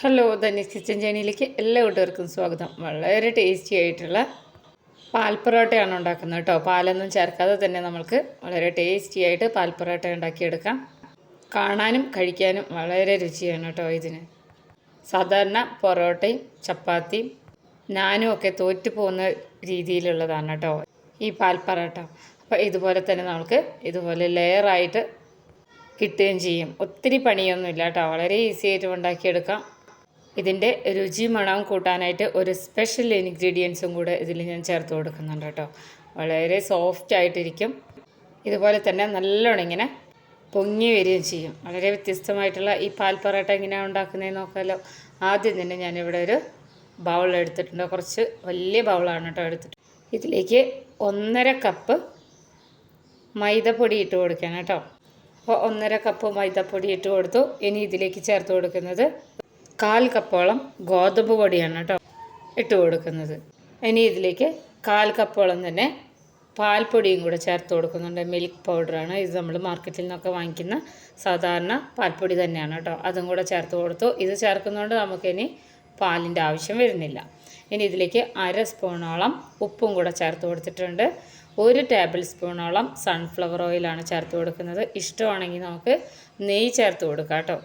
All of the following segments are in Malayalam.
ഹലോ ധനീസ് കിച്ചൻ ചാനലിലേക്ക് എല്ലാ കൂട്ടുകാർക്കും സ്വാഗതം. വളരെ ടേസ്റ്റി ആയിട്ടുള്ള പാൽ പൊറോട്ടയാണ് ഉണ്ടാക്കുന്നത് കേട്ടോ. പാലൊന്നും ചേർക്കാതെ തന്നെ നമുക്ക് വളരെ ടേസ്റ്റി ആയിട്ട് പാൽ പൊറോട്ട ഉണ്ടാക്കിയെടുക്കാം. കാണാനും കഴിക്കാനും വളരെ രുചിയാണ് കേട്ടോ ഇതിന്. സാധാരണ പൊറോട്ടയും ചപ്പാത്തിയും നാനും ഒക്കെ തോറ്റു പോകുന്ന രീതിയിലുള്ളതാണ് കേട്ടോ ഈ പാൽ പൊറോട്ട. അപ്പോൾ ഇതുപോലെ തന്നെ നമുക്ക് ഇതുപോലെ ലെയറായിട്ട് കിട്ടുകയും ചെയ്യും. ഒത്തിരി പണിയൊന്നുമില്ല കേട്ടോ. വളരെ ഈസി ആയിട്ട് ഉണ്ടാക്കിയെടുക്കാം. ഇതിന്റെ രുചി മണം കൂട്ടാനായിട്ട് ഒരു സ്പെഷ്യൽ ഇൻഗ്രീഡിയൻസും കൂടെ ഇതിൽ ഞാൻ ചേർത്ത് കൊടുക്കുന്നുണ്ട് കേട്ടോ. വളരെ സോഫ്റ്റ് ആയിട്ടിരിക്കും. ഇതുപോലെ തന്നെ നല്ലോണം ഇങ്ങനെ പൊങ്ങി വരികയും ചെയ്യും. വളരെ വ്യത്യസ്തമായിട്ടുള്ള ഈ പാൽ പൊറോട്ട എങ്ങനെയാണ് ഉണ്ടാക്കുന്നതെന്ന് നോക്കാമല്ലോ ആദ്യം തന്നെ ഞാനിവിടെ ഒരു ബൗൾ എടുത്തിട്ടുണ്ട്. കുറച്ച് വലിയ ബൗളാണ് കേട്ടോ എടുത്തിട്ട്. ഇതിലേക്ക് ഒന്നര കപ്പ് മൈദപ്പൊടി ഇട്ട് കൊടുക്കണം കേട്ടോ. അപ്പോൾ ഒന്നര കപ്പ് മൈദപ്പൊടി ഇട്ട് കൊടുത്തു. ഇനി ഇതിലേക്ക് ചേർത്ത് കൊടുക്കുന്നത് കാൽ കപ്പോളം ഗോതമ്പ് പൊടിയാണ് കേട്ടോ ഇട്ട് കൊടുക്കുന്നത്. ഇനി ഇതിലേക്ക് കാൽ കപ്പോളം തന്നെ പാൽപ്പൊടിയും കൂടെ ചേർത്ത് കൊടുക്കുന്നുണ്ട്. മിൽക്ക് പൗഡറാണ് ഇത് നമ്മൾ മാർക്കറ്റിൽ നിന്നൊക്കെ വാങ്ങിക്കുന്ന സാധാരണ പാൽപ്പൊടി തന്നെയാണ് കേട്ടോ. അതും കൂടെ ചേർത്ത് കൊടുത്തു. ഇത് ചേർക്കുന്നതുകൊണ്ട് നമുക്കിനി പാലിന്റെ ആവശ്യം വരുന്നില്ല. ഇനി ഇതിലേക്ക് അര സ്പൂണോളം ഉപ്പും കൂടെ ചേർത്ത് കൊടുത്തിട്ടുണ്ട്. ഒരു ടേബിൾ സ്പൂണോളം സൺഫ്ലവർ ഓയിലാണ് ചേർത്ത് കൊടുക്കുന്നത്. ഇഷ്ടമാണെങ്കിൽ നമുക്ക് നെയ്യ് ചേർത്ത് കൊടുക്കാം കേട്ടോ.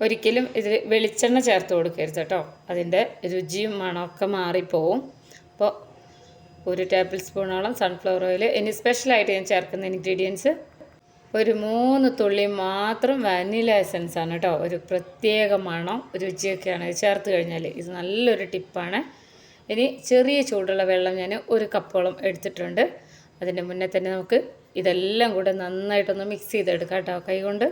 ഒരിക്കലും ഇതിൽ വെളിച്ചെണ്ണ ചേർത്ത് കൊടുക്കരുത് കേട്ടോ. അതിന്റെ രുചിയും മണമൊക്കെ മാറിപ്പോവും. അപ്പോൾ ഒരു ടേബിൾ സ്പൂണോളം സൺഫ്ലവർ ഓയിൽ ഇനി സ്പെഷ്യലായിട്ട് ഞാൻ ചേർക്കുന്ന ഇൻഗ്രീഡിയൻസ് ഒരു മൂന്ന് തുള്ളി മാത്രം വാനില എസൻസ് ആണ് കേട്ടോ. ഒരു പ്രത്യേക മണം രുചിയൊക്കെയാണ് ഇത് ചേർത്ത് കഴിഞ്ഞാൽ ഇത് നല്ലൊരു ടിപ്പാണ് ഇനി ചെറിയ ചൂടുള്ള വെള്ളം ഞാൻ ഒരു കപ്പോളം എടുത്തിട്ടുണ്ട്. അതിന്റെ മുന്നേ തന്നെ നമുക്ക് ഇതെല്ലാം കൂടെ നന്നായിട്ടൊന്ന് മിക്സ് ചെയ്തെടുക്കാം കേട്ടോ കൈ കൊണ്ട്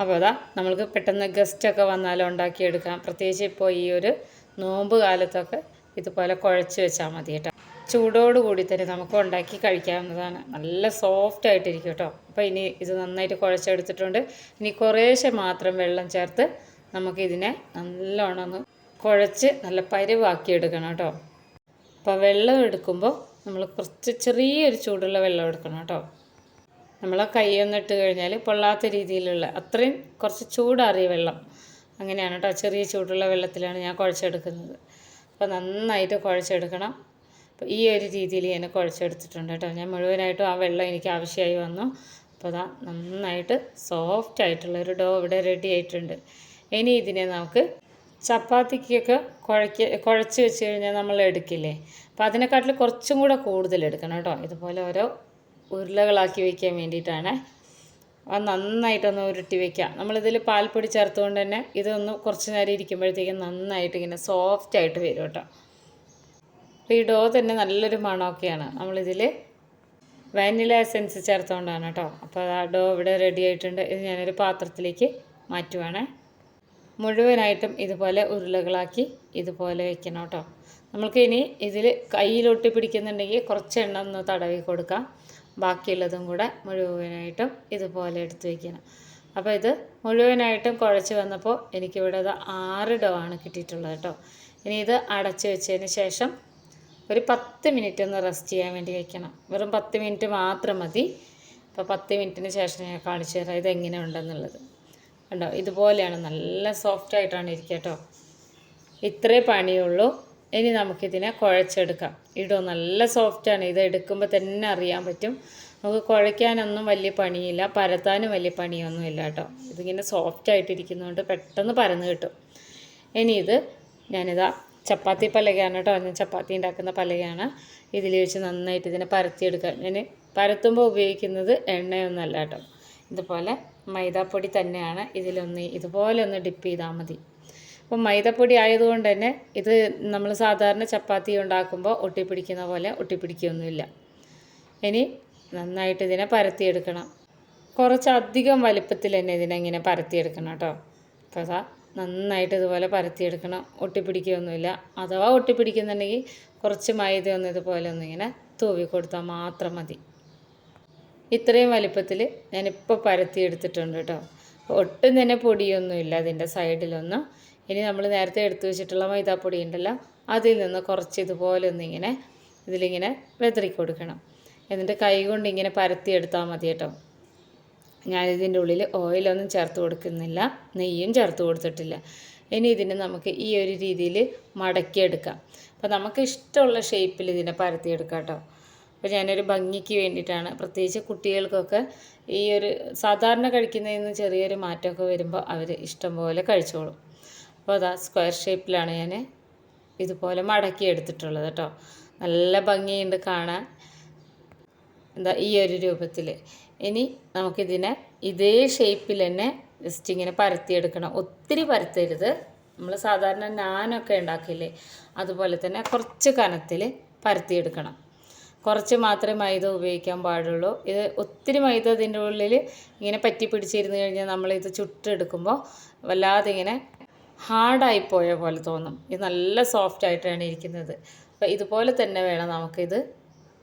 അപ്പോൾ അതാ നമ്മൾക്ക് പെട്ടെന്ന് ഗസ്റ്റൊക്കെ വന്നാലും ഉണ്ടാക്കിയെടുക്കാം. പ്രത്യേകിച്ച് ഇപ്പോൾ ഈ ഒരു നോമ്പ് കാലത്തൊക്കെ ഇതുപോലെ കുഴച്ച് വെച്ചാൽ മതി കേട്ടോ. ചൂടോടുകൂടി തന്നെ നമുക്ക് ഉണ്ടാക്കി കഴിക്കാവുന്നതാണ്. നല്ല സോഫ്റ്റ് ആയിട്ടിരിക്കും കേട്ടോ. അപ്പോൾ ഇനി ഇത് നന്നായിട്ട് കുഴച്ചെടുത്തിട്ടുണ്ട്. ഇനി കുറേശ്ശെ മാത്രം വെള്ളം ചേർത്ത് നമുക്കിതിനെ നല്ലോണം ഒന്ന് കുഴച്ച് നല്ല പരുവാക്കി എടുക്കണം കേട്ടോ. അപ്പോൾ വെള്ളം എടുക്കുമ്പോൾ നമ്മൾ കുറച്ച് ചെറിയൊരു ചൂടുള്ള വെള്ളം എടുക്കണം കേട്ടോ. നമ്മൾ കൈ ഇട്ട് കഴിഞ്ഞാൽ പൊള്ളാത്ത രീതിയിലുള്ള അത്രയും കുറച്ച് ചൂടാറിയ വെള്ളം. അങ്ങനെയാണ് കേട്ടോ ചെറിയ ചൂടുള്ള വെള്ളത്തിലാണ് ഞാൻ കുഴച്ചെടുക്കുന്നത്. അപ്പോൾ നന്നായിട്ട് കുഴച്ചെടുക്കണം. അപ്പോൾ ഈ ഒരു രീതിയിൽ ഞാൻ കുഴച്ചെടുത്തിട്ടുണ്ട് കേട്ടോ ഞാൻ മുഴുവനായിട്ടും ആ വെള്ളം എനിക്ക് ആവശ്യമായി വന്നു. അപ്പോൾ അതാ നന്നായിട്ട് സോഫ്റ്റ് ആയിട്ടുള്ള ഒരു ഡോ ഇവിടെ റെഡി ആയിട്ടുണ്ട്. ഇനി ഇതിനെ നമുക്ക് ചപ്പാത്തിക്കൊക്കെ കുഴക്ക കുഴച്ച് വെച്ച് കഴിഞ്ഞാൽ നമ്മൾ എടുക്കില്ലേ? അപ്പോൾ അതിനെക്കാട്ടിൽ കുറച്ചും കൂടെ കൂടുതൽ എടുക്കണം കേട്ടോ ഇതുപോലെ ഓരോ ഉരുളകളാക്കി വയ്ക്കാൻ വേണ്ടിയിട്ടാണ്. അത് നന്നായിട്ടൊന്ന് ഉരുട്ടി വയ്ക്കുക നമ്മളിതിൽ പാൽപ്പൊടി ചേർത്തുകൊണ്ട് തന്നെ ഇതൊന്ന് കുറച്ച് നേരം ഇരിക്കുമ്പോഴത്തേക്കും നന്നായിട്ട് ഇങ്ങനെ സോഫ്റ്റ് ആയിട്ട് വരും കേട്ടോ. അപ്പോൾ ഈ ഡോ തന്നെ നല്ലൊരു മണമൊക്കെയാണ്. നമ്മളിതിൽ വാനില എസെൻസ് ചേർത്തുകൊണ്ടാണ് കേട്ടോ. അപ്പോൾ ആ ഡോ ഇവിടെ റെഡി ആയിട്ടുണ്ട്. ഇത് ഞാനൊരു പാത്രത്തിലേക്ക് മാറ്റുവാണ്. മുഴുവനായിട്ടും ഇതുപോലെ ഉരുളകളാക്കി ഇതുപോലെ വെക്കണം കേട്ടോ. നമുക്ക് ഇനി ഇതിൽ കയ്യിലൊട്ടി പിടിക്കുന്നുണ്ടെങ്കിൽ കുറച്ച് എണ്ണ ഒന്ന് തടവി കൊടുക്കാം. ബാക്കിയുള്ളതും കൂടെ മുഴുവനായിട്ടും ഇതുപോലെ എടുത്തു വയ്ക്കണം. അപ്പോൾ ഇത് മുഴുവനായിട്ടും കുഴച്ച് വന്നപ്പോൾ എനിക്കിവിടെ ഇത് ആറ് ഡോ ആണ് കിട്ടിയിട്ടുള്ളത് കേട്ടോ ഇനി ഇത് അടച്ചു വെച്ചതിന് ശേഷം ഒരു പത്ത് മിനിറ്റ് ഒന്ന് റെസ്റ്റ് ചെയ്യാൻ വേണ്ടി വെക്കണം. വെറും പത്ത് മിനിറ്റ് മാത്രം മതി. അപ്പോൾ പത്ത് മിനിറ്റിന് ശേഷം ഞാൻ കാണിച്ചു തരാം ഇത് എങ്ങനെ ഉണ്ടെന്നുള്ളത്. കണ്ടോ? ഇതുപോലെയാണ് നല്ല സോഫ്റ്റ് ആയിട്ടാണ് ഇരിക്കുക കേട്ടോ ഇത്രേ പണിയുള്ളൂ. ഇനി നമുക്കിതിനെ കുഴച്ചെടുക്കാം. ഇടോ നല്ല സോഫ്റ്റാണ് ഇത് എടുക്കുമ്പോൾ തന്നെ അറിയാൻ പറ്റും. നമുക്ക് കുഴയ്ക്കാനൊന്നും വലിയ പണിയില്ല. പരത്താനും വലിയ പണിയൊന്നുമില്ല കേട്ടോ. ഇതിങ്ങനെ സോഫ്റ്റ് ആയിട്ടിരിക്കുന്നതുകൊണ്ട് പെട്ടെന്ന് പരന്ന് കിട്ടും. ഇനി ഇത് ഞാനിതാ ചപ്പാത്തി പലകയാണ് കേട്ടോ. ഞാൻ ചപ്പാത്തി ഉണ്ടാക്കുന്ന പലകയാണ്. ഇതിൽ വെച്ച് നന്നായിട്ട് ഇതിനെ പരത്തിയെടുക്കാം ഞാൻ പരത്തുമ്പോൾ ഉപയോഗിക്കുന്നത് എണ്ണയൊന്നുമല്ല കേട്ടോ. ഇതുപോലെ മൈദാപ്പൊടി തന്നെയാണ്. ഇതിലൊന്ന് ഇതുപോലെ ഒന്ന് ഡിപ്പ് ചെയ്താൽ മതി. അപ്പം മൈദപ്പൊടി ആയതുകൊണ്ട് തന്നെ ഇത് നമ്മൾ സാധാരണ ചപ്പാത്തി ഉണ്ടാക്കുമ്പോൾ ഒട്ടിപ്പിടിക്കുന്ന പോലെ ഒട്ടിപ്പിടിക്കുകയൊന്നുമില്ല ഇനി നന്നായിട്ട് ഇതിനെ പരത്തിയെടുക്കണം. കുറച്ചധികം വലിപ്പത്തിൽ തന്നെ ഇതിനെ ഇങ്ങനെ പരത്തിയെടുക്കണം കേട്ടോ. അപ്പോൾ അതാ നന്നായിട്ട് ഇതുപോലെ പരത്തിയെടുക്കണം. ഒട്ടിപ്പിടിക്കുകയൊന്നുമില്ല അഥവാ ഒട്ടിപ്പിടിക്കുന്നുണ്ടെങ്കിൽ കുറച്ച് മൈദ ഒന്ന് ഇതുപോലെ ഒന്നിങ്ങനെ തൂവി കൊടുത്താൽ മാത്രം മതി. ഇത്രയും വലിപ്പത്തിൽ ഞാനിപ്പോൾ പരത്തിയെടുത്തിട്ടുണ്ട് കേട്ടോ. ഒട്ടും തന്നെ പൊടിയൊന്നുമില്ല അതിന്റെ സൈഡിലൊന്നും. ഇനി നമ്മൾ നേരത്തെ എടുത്തു വെച്ചിട്ടുള്ള മൈദാപ്പൊടി ഉണ്ടല്ലോ അതിൽ നിന്ന് കുറച്ച് ഇതുപോലെ ഒന്നിങ്ങനെ ഇതിലിങ്ങനെ വെതറി കൊടുക്കണം. എന്നിട്ട് കൈ കൊണ്ട് ഇങ്ങനെ പരത്തിയെടുത്താൽ മതി കേട്ടോ. ഞാനിതിന്റെ ഉള്ളിൽ ഓയിലൊന്നും ചേർത്ത് കൊടുക്കുന്നില്ല നെയ്യും ചേർത്ത് കൊടുത്തിട്ടില്ല. ഇനി ഇതിനെ നമുക്ക് ഈ ഒരു രീതിയിൽ മടക്കിയെടുക്കാം. അപ്പോൾ നമുക്ക് ഇഷ്ടമുള്ള ഷേപ്പിൽ ഇതിനെ പരത്തിയെടുക്കാം കേട്ടോ. അപ്പോൾ ഞാനൊരു ഭംഗിക്ക് വേണ്ടിയിട്ടാണ് പ്രത്യേകിച്ച് കുട്ടികൾക്കൊക്കെ ഈ ഒരു സാധാരണ കഴിക്കുന്നതിൽ നിന്ന് ചെറിയൊരു മാറ്റമൊക്കെ വരുമ്പോൾ അവർ ഇഷ്ടം പോലെ കഴിച്ചോളും. അപ്പോൾ അതാ സ്ക്വയർ ഷേപ്പിലാണ് ഞാൻ ഇതുപോലെ മടക്കി എടുത്തിട്ടുള്ളത് കേട്ടോ. നല്ല ഭംഗിയുണ്ട് കാണാൻ. എന്താ ഈ ഒരു രൂപത്തിൽ ഇനി നമുക്കിതിനെ ഇതേ ഷേപ്പിൽ തന്നെ ജസ്റ്റ് ഇങ്ങനെ പരത്തിയെടുക്കണം. ഒത്തിരി പരത്തരുത്. നമ്മൾ സാധാരണ നാനൊക്കെ ഉണ്ടാക്കില്ലേ? അതുപോലെ തന്നെ കുറച്ച് കനത്തിൽ പരത്തിയെടുക്കണം. കുറച്ച് മാത്രമേ മൈദ ഉപയോഗിക്കാൻ പാടുള്ളൂ. ഇത് ഒത്തിരി മൈദ ഇതിന്റെ ഉള്ളിൽ ഇങ്ങനെ പറ്റി പിടിച്ചിരുന്ന് കഴിഞ്ഞാൽ നമ്മളിത് ചുട്ടെടുക്കുമ്പോൾ വല്ലാതെ ഇങ്ങനെ ഹാർഡായി പോയ പോലെ തോന്നും. ഇത് നല്ല സോഫ്റ്റ് ആയിട്ടാണ് ഇരിക്കുന്നത്. അപ്പോൾ ഇതുപോലെ തന്നെ വേണം നമുക്കിത്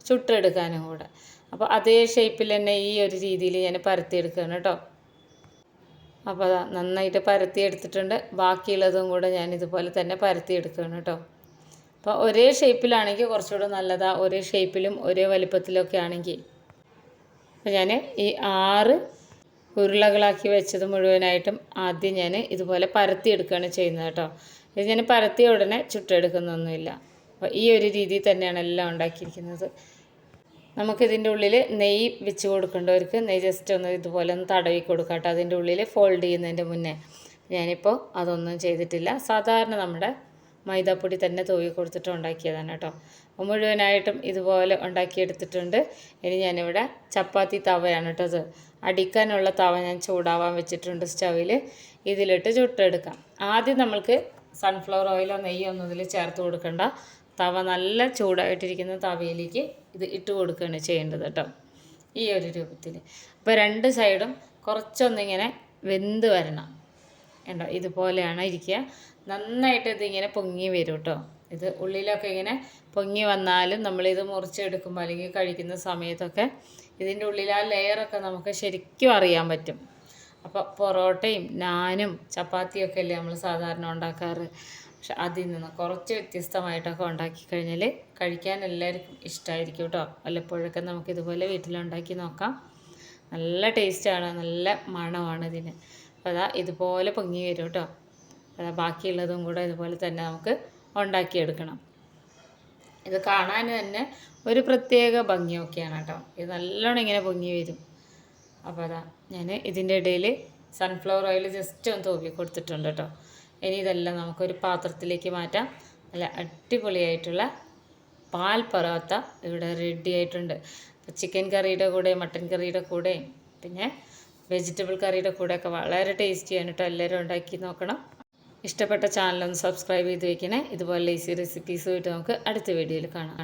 ചുട്ടെടുക്കാനും കൂടെ. അപ്പോൾ അതേ ഷേപ്പിൽ തന്നെ ഈ ഒരു രീതിയിൽ ഞാൻ പരത്തിയെടുക്കുകയാണ് കേട്ടോ. അപ്പോൾ നന്നായിട്ട് പരത്തി എടുത്തിട്ടുണ്ട്. ബാക്കിയുള്ളതും കൂടെ ഞാൻ ഇതുപോലെ തന്നെ പരത്തി എടുക്കുകയാണ് കേട്ടോ. അപ്പോൾ ഒരേ ഷേപ്പിലാണെങ്കിൽ കുറച്ചുകൂടെ നല്ലതാണ് ഒരേ ഷേപ്പിലും ഒരേ വലിപ്പത്തിലൊക്കെ ആണെങ്കിൽ. അപ്പോൾ ഞാൻ ഈ ആറ് ഉരുളകളാക്കി വെച്ചത് മുഴുവനായിട്ടും ആദ്യം ഞാൻ ഇതുപോലെ പരത്തി എടുക്കുകയാണ് ചെയ്യുന്നത് കേട്ടോ. ഇത് ഞാൻ പരത്തിയ ഉടനെ ചുട്ടെടുക്കുന്നൊന്നുമില്ല. അപ്പോൾ ഈ ഒരു രീതിയിൽ തന്നെയാണ് എല്ലാം ഉണ്ടാക്കിയിരിക്കുന്നത്. നമുക്കിതിന്റെ ഉള്ളിൽ നെയ്യ് വെച്ച് കൊടുക്കേണ്ടവർക്ക് നെയ്യ് ജസ്റ്റ് ഒന്ന് ഇതുപോലെ ഒന്ന് തടവി കൊടുക്കാം കേട്ടോ. അതിന്റെ ഉള്ളിൽ ഫോൾഡ് ചെയ്യുന്നതിന്റെ മുന്നേ ഞാനിപ്പോൾ അതൊന്നും ചെയ്തിട്ടില്ല. സാധാരണ നമ്മുടെ മൈദാപ്പൊടി തന്നെ തൂവി കൊടുത്തിട്ട് ഉണ്ടാക്കിയതാണ് കേട്ടോ. അപ്പോൾ മുഴുവനായിട്ടും ഇതുപോലെ ഉണ്ടാക്കിയെടുത്തിട്ടുണ്ട്. ഇനി ഞാനിവിടെ ചപ്പാത്തി തവയാണ് കേട്ടോ അത് അടിക്കാനുള്ള തവ ഞാൻ ചൂടാവാൻ വെച്ചിട്ടുണ്ട് സ്റ്റവിൽ ഇതിലിട്ട് ചുട്ടെടുക്കാം. ആദ്യം നമ്മൾക്ക് സൺഫ്ലവർ ഓയിലോ നെയ്യോ ഒന്നും ഇതിൽ ചേർത്ത് കൊടുക്കണ്ട. തവ നല്ല ചൂടായിട്ടിരിക്കുന്ന തവയിലേക്ക് ഇത് ഇട്ട് കൊടുക്കുകയാണ് ചെയ്യേണ്ടത് കേട്ടോ. ഈ ഒരു രൂപത്തിൽ അപ്പോൾ രണ്ട് സൈഡും കുറച്ചൊന്നിങ്ങനെ വെന്ത് വരണം. ഉണ്ടോ ഇതുപോലെയാണ് ഇരിക്കുക. നന്നായിട്ട് ഇതിങ്ങനെ പൊങ്ങി വരും കേട്ടോ ഇത് ഉള്ളിലൊക്കെ ഇങ്ങനെ പൊങ്ങി വന്നാലും നമ്മളിത് മുറിച്ചെടുക്കുമ്പോൾ അല്ലെങ്കിൽ കഴിക്കുന്ന സമയത്തൊക്കെ ഇതിന്റെ ഉള്ളിൽ ആ ലെയറൊക്കെ നമുക്ക് ശരിക്കും അറിയാൻ പറ്റും. അപ്പോൾ പൊറോട്ടയും നാനും ചപ്പാത്തിയൊക്കെ അല്ലേ നമ്മൾ സാധാരണ ഉണ്ടാക്കാറ്? പക്ഷെ അതിൽ നിന്ന് കുറച്ച് വ്യത്യസ്തമായിട്ടൊക്കെ ഉണ്ടാക്കി കഴിഞ്ഞാൽ കഴിക്കാൻ എല്ലാവർക്കും ഇഷ്ടമായിരിക്കും കേട്ടോ വല്ലപ്പോഴൊക്കെ നമുക്ക് ഇതുപോലെ വീട്ടിലുണ്ടാക്കി നോക്കാം. നല്ല ടേസ്റ്റാണ് നല്ല മണമാണ് ഇതിന്. അപ്പോൾ അതാ ഇതുപോലെ പൊങ്ങി വരും കേട്ടോ ബാക്കിയുള്ളതും കൂടെ ഇതുപോലെ തന്നെ നമുക്ക് ഉണ്ടാക്കിയെടുക്കണം. ഇത് കാണാൻ തന്നെ ഒരു പ്രത്യേക ഭംഗിയൊക്കെയാണ് കേട്ടോ. ഇത് നല്ലോണം ഇങ്ങനെ പൊങ്ങി വരും. അപ്പോൾ അതാ ഞാൻ ഇതിന്റെ ഇടയിൽ സൺഫ്ലവർ ഓയിൽ ജസ്റ്റ് ഒന്ന് തൂവി കൊടുത്തിട്ടുണ്ട് കേട്ടോ. ഇനി ഇതെല്ലാം നമുക്കൊരു പാത്രത്തിലേക്ക് മാറ്റാം. നല്ല അടിപൊളിയായിട്ടുള്ള പാൽ പൊറോത്ത ഇവിടെ റെഡി ആയിട്ടുണ്ട്. ചിക്കൻ കറിയുടെ കൂടെ മട്ടൻ കറിയുടെ കൂടെ പിന്നെ വെജിറ്റബിൾ കറിയുടെ കൂടെയൊക്കെ വളരെ ടേസ്റ്റിയാണ് കേട്ടോ എല്ലാവരും ഉണ്ടാക്കി നോക്കണം. ഇഷ്ടപ്പെട്ട ചാനലൊന്ന് സബ്സ്ക്രൈബ് ചെയ്ത് വയ്ക്കണേ ഇതുപോലെ ഈസി റെസിപ്പീസുമായിട്ട് നമുക്ക് അടുത്ത വീഡിയോയിൽ കാണാം.